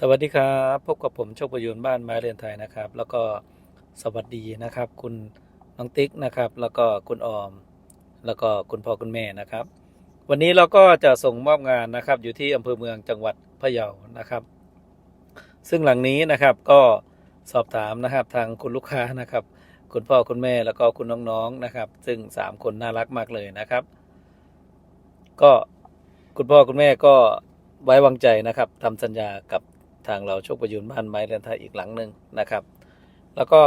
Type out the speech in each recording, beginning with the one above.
สวัสดีครับ พบกับผมโชคประยูนบ้านไม้เรือนไทยนะครับ แล้วก็สวัสดีนะครับ คุณน้องติ๊กนะครับ แล้วก็คุณออม แล้วก็คุณพ่อคุณแม่นะครับ วันนี้เราก็จะส่งมอบงานนะครับ อยู่ที่อำเภอเมืองจังหวัดพะเยานะครับ ซึ่งหลังนี้นะครับก็สอบถามนะครับทางคุณลูกค้านะครับ คุณพ่อคุณแม่แล้วก็คุณน้องๆนะครับ ซึ่งสามคนน่ารักมากเลยนะครับ ก็คุณพ่อคุณแม่ก็ไว้วางใจนะครับทำสัญญากับ ทางเราโชคประยุนบ้านไม้เรือนไทยอีกหลังหนึ่งนะครับ แล้วก็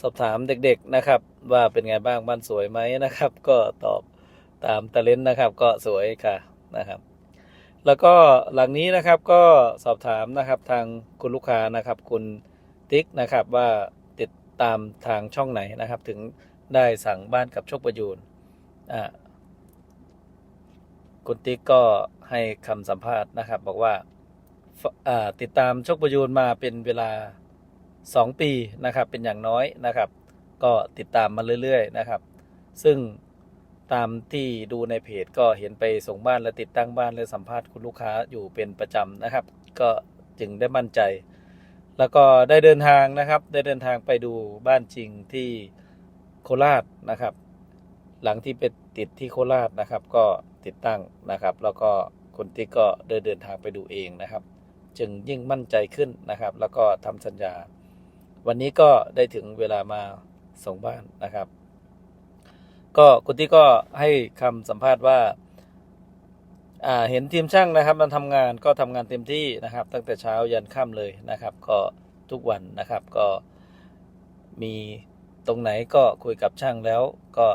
สอบถามเด็กๆนะครับ ว่าเป็นไงบ้างบ้านสวยไหมนะครับ ก็ตอบตามตะเลนนะครับ ก็สวยค่ะนะครับ แล้วก็หลังนี้นะครับก็สอบถามนะครับทางคุณลูกค้านะครับ คุณติ๊กนะครับว่าติดตามทางช่องไหนนะครับ ถึงได้สั่งบ้านกับโชคประยูนอ่าคุณติ๊กก็ให้คำสัมภาษณ์นะครับ บอกว่าฟอ่า ติดตามโชคประยูนมาเป็นเวลา 2 ปีนะครับ เป็นอย่างน้อยนะครับ ก็ติดตามมาเรื่อยๆนะครับ ซึ่งตามที่ดูในเพจก็เห็นไปส่งบ้านและติดตั้งบ้านและสัมภาษณ์คุณลูกค้าอยู่เป็นประจำนะครับ ก็จึงได้มั่นใจ แล้วก็ได้เดินทางนะครับ ได้เดินทางไปดูบ้านจริงที่โคราชนะครับ หลังที่ไปติดที่โคราชนะครับ ก็ติดตั้งนะครับ แล้วก็คุณติ๊กก็ได้เดินทางไปดูเองนะครับ จึงยิ่งมั่นใจขึ้นนะครับ แล้วก็ทำสัญญา วันนี้ก็ได้ถึงเวลามาส่งบ้านนะครับ ก็คุณติ๊กก็ให้คำสัมภาษณ์ว่าาเห็นทีมช่างนะครับมันทำงานก็ทำงานเต็มที่นะครับ ตั้งแต่เช้ายันค่ำเลยนะครับ ก็ทุกวันนะครับก็มีตรงไหนก็คุยกับช่างแล้วก็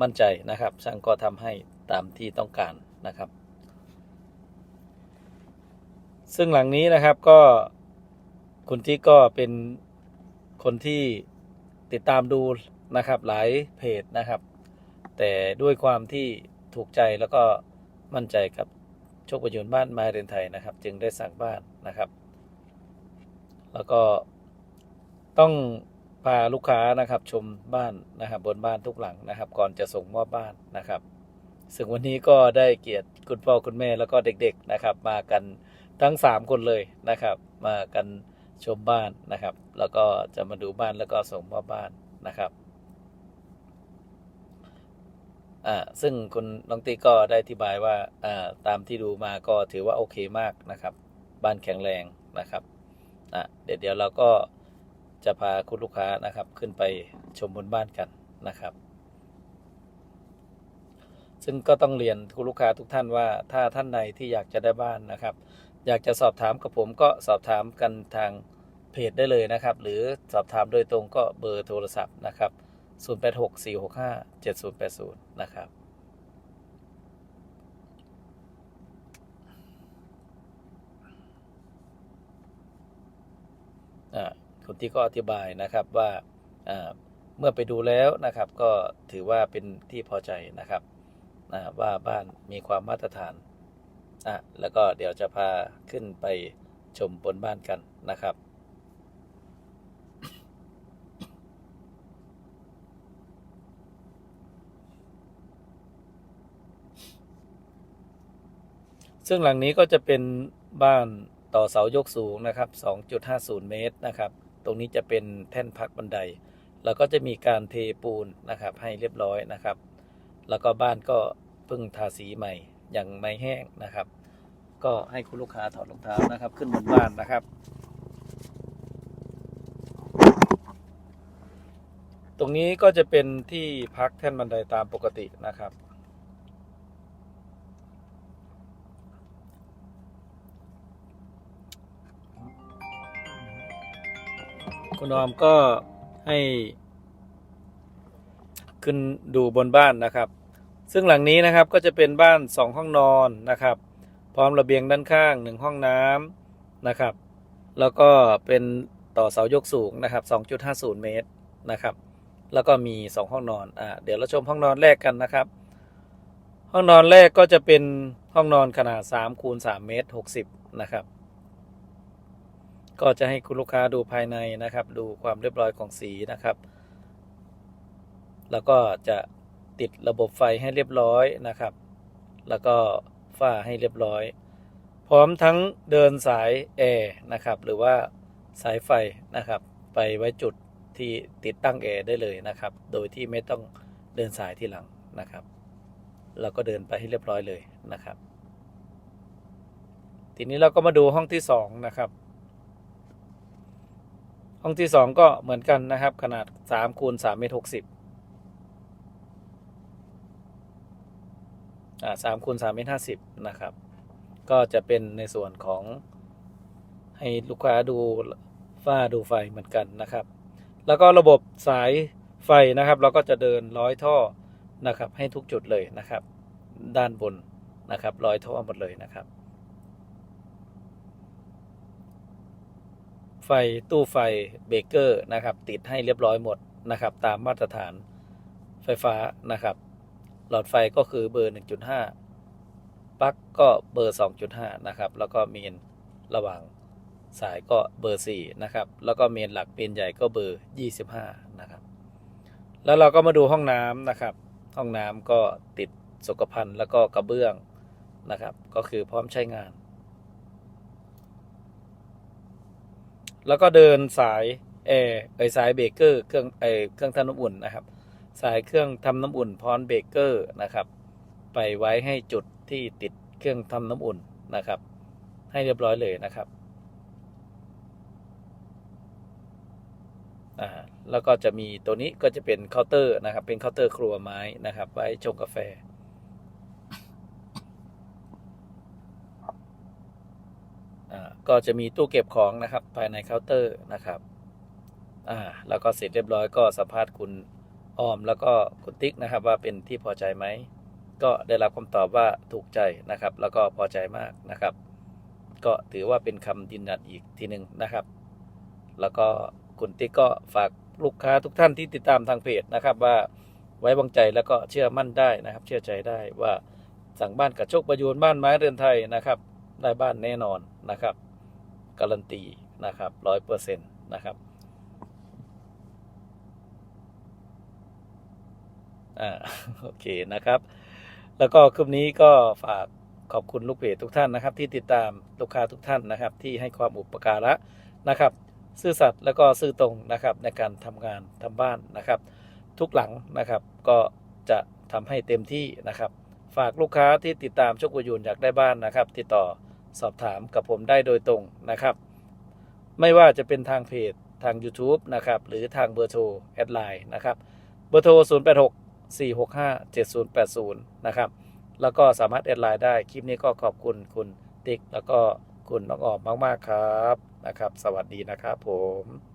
มั่นใจนะครับ ช่างก็ทำให้ตามที่ต้องการนะครับ ซึ่งหลังนี้นะครับก็คุณที่ก็เป็นคนที่ติดตามดูนะครับ หลายเพจนะครับ แต่ด้วยความที่ถูกใจแล้วก็มั่นใจกับโชคประยุนบ้านไม้เรือนไทยนะครับ จึงได้สั่งบ้านนะครับ แล้วก็ต้องพาลูกค้านะครับชมบ้านนะครับ บนบ้านทุกหลังนะครับ ก่อนจะส่งมอบบ้านนะครับ ซึ่งวันนี้ก็ได้เกียรติคุณพ่อคุณแม่แล้วก็เด็ก ๆนะครับ มากัน ทั้งสามคนเลยนะครับ มากันชมบ้านนะครับ แล้วก็จะมาดูบ้านแล้วก็ส่งมอบบ้านนะครับอ่าซึ่งคุณน้องตีก็ได้อธิบายว่าอ่าตามที่ดูมาก็ถือว่าโอเคมากนะครับ บ้านแข็งแรงนะครับอะเดี๋ยวเดี๋ยวเราก็จะพาคุณลูกค้านะครับขึ้นไปชมบนบ้านกันนะครับ ซึ่งก็ต้องเรียนคุณลูกค้าทุกท่านว่าถ้าท่านใดที่อยากจะได้บ้านนะครับ อยากจะสอบถามกับผมก็สอบถามกันทางเพจได้เลยนะครับ หรือสอบถามโดยตรงก็เบอร์โทรศัพท์นะครับ 0864657080 นะครับคุณที่ก็อธิบายนะครับว่าเมื่อไปดูแล้วนะครับ ก็ถือว่าเป็นที่พอใจนะครับว่าบ้านมีความมาตรฐาน อะแล้วก็เดี๋ยวจะพาขึ้นไปชมบนบ้านกันนะครับซึ่งหลังนี้ก็จะเป็นบ้านต่อเสายกสูงนะครับ 2.50 เมตรนะครับ ตรงนี้จะเป็นแท่นพักบันได แล้วก็จะมีการเทปูนนะครับให้เรียบร้อยนะครับ แล้วก็บ้านก็เพิ่งทาสีใหม่ ย่างไม่แห้งนะครับ ก็ให้คุณลูกค้าถอดรองเท้านะครับ ขึ้นบนบ้านนะครับ ตรงนี้ก็จะเป็นที่พักแท่นบันไดตามปกตินะครับ คุณออมก็ให้ขึ้นดูบนบ้านนะครับ ซึ่งหลังนี้นะครับก็จะเป็นบ้านสองห้องนอนนะครับ พร้อมระเบียงด้านข้างหนึ่งห้องน้ำนะครับ แล้วก็เป็นต่อเสายกสูงนะครับ 2.50 เมตรนะครับ แล้วก็มี 2 ห้องนอนอ่าเดี๋ยวเราชมห้องนอนแรกกันนะครับ ห้องนอนแรกก็จะเป็นห้องนอนขนาด3คูณ3เมตร60 นะครับ ก็จะให้คุณลูกค้าดูภายในนะครับ ดูความเรียบร้อยของสีนะครับ แล้วก็จะ ติดระบบไฟให้เรียบร้อยนะครับ แล้วก็ฝ้าให้เรียบร้อย พร้อมทั้งเดินสายแอร์นะครับ หรือว่าสายไฟนะครับ ไปไว้จุดที่ติดตั้งแอร์ได้เลยนะครับ โดยที่ไม่ต้องเดินสายที่หลังนะครับเราก็เดินไปให้เรียบร้อยเลยนะครับ ทีนี้เราก็มาดูห้องที่สองนะครับ ห้องที่สองก็เหมือนกันนะครับ ขนาด3คูณ3เมตร60 อ่า3คูณ3เมตร50นะครับ ก็จะเป็นในส่วนของให้ลูกค้าดูฝ้าดูไฟเหมือนกันนะครับ แล้วก็ระบบสายไฟนะครับ เราก็จะเดินร้อยท่อนะครับ ให้ทุกจุดเลยนะครับ ด้านบนนะครับร้อยท่อหมดเลยนะครับ ไฟตู้ไฟเบรกเกอร์นะครับ ติดให้เรียบร้อยหมดนะครับ ตามมาตรฐานไฟฟ้านะครับ หลอดไฟก็คือเบอร์ 1.5ปลั๊กก็เบอร์ 2.5 นะครับ แล้วก็เมนระหว่างสายก็เบอร์ 4 นะครับ แล้วก็เมนหลักเมนใหญ่ก็เบอร์ 25 นะครับ แล้วเราก็มาดูห้องน้ำนะครับ ห้องน้ำก็ติดสุขภัณฑ์แล้วก็กระเบื้องนะครับ ก็คือพร้อมใช้งาน แล้วก็เดินสายแอร์ไอสายเบรกเกอร์เครื่องไอเครื่องทำน้ำอุ่นนะครับ สายเครื่องทำน้ำอุ่นพรอมเบเกอร์นะครับ ไปไว้ให้จุดที่ติดเครื่องทำน้ำอุ่นนะครับ ให้เรียบร้อยเลยนะครับอ่าแล้วก็จะมีตัวนี้ก็จะเป็นเคาน์เตอร์นะครับ เป็นเคาน์เตอร์ครัวไม้นะครับ ไว้ชงกาแฟอ่าก็จะมีตู้เก็บของนะครับ ภายในเคาน์เตอร์นะครับ อ่า แล้วก็เสร็จเรียบร้อยก็สัมภาษณ์คุณ ออมแล้วก็คุณติ๊กนะครับว่าเป็นที่พอใจไหม ก็ได้รับคำตอบว่าถูกใจนะครับ แล้วก็พอใจมากนะครับ ก็ถือว่าเป็นคำยืนยันอีกทีหนึ่งนะครับ แล้วก็คุณติ๊กก็ฝากลูกค้าทุกท่านที่ติดตามทางเพจนะครับว่าไว้วางใจแล้วก็เชื่อมั่นได้นะครับ เชื่อใจได้ว่าสั่งบ้านกับโชคประยูนบ้านไม้เรือนไทยนะครับ ได้บ้านแน่นอนนะครับ การันตีนะครับร้อยเปอร์เซ็นต์นะครับ อ่าโอเคนะครับ แล้วก็คลิปนี้ก็ฝากขอบคุณลูกเพจทุกท่านนะครับ ที่ติดตามลูกค้าทุกท่านนะครับ ที่ให้ความอุปการะนะครับ ซื่อสัตย์แล้วก็ซื่อตรงนะครับในการทำงานทำบ้านนะครับ ทุกหลังนะครับก็จะทำให้เต็มที่นะครับ ฝากลูกค้าที่ติดตามชคประยูนอยากได้บ้านนะครับ ติดต่อสอบถามกับผมได้โดยตรงนะครับ ไม่ว่าจะเป็นทางเพจทาง YouTube นะครับ หรือทางเบอร์โทรแอดไลน์นะครับ เบอร์โทร 0 4 6 5 7 0 8 0 นะครับ แล้วก็สามารถแอดไลน์ได้ คลิปนี้ก็ขอบคุณคุณติ๊ก แล้วก็คุณน้องออมมาก ๆ ครับนะครับ สวัสดีนะครับผม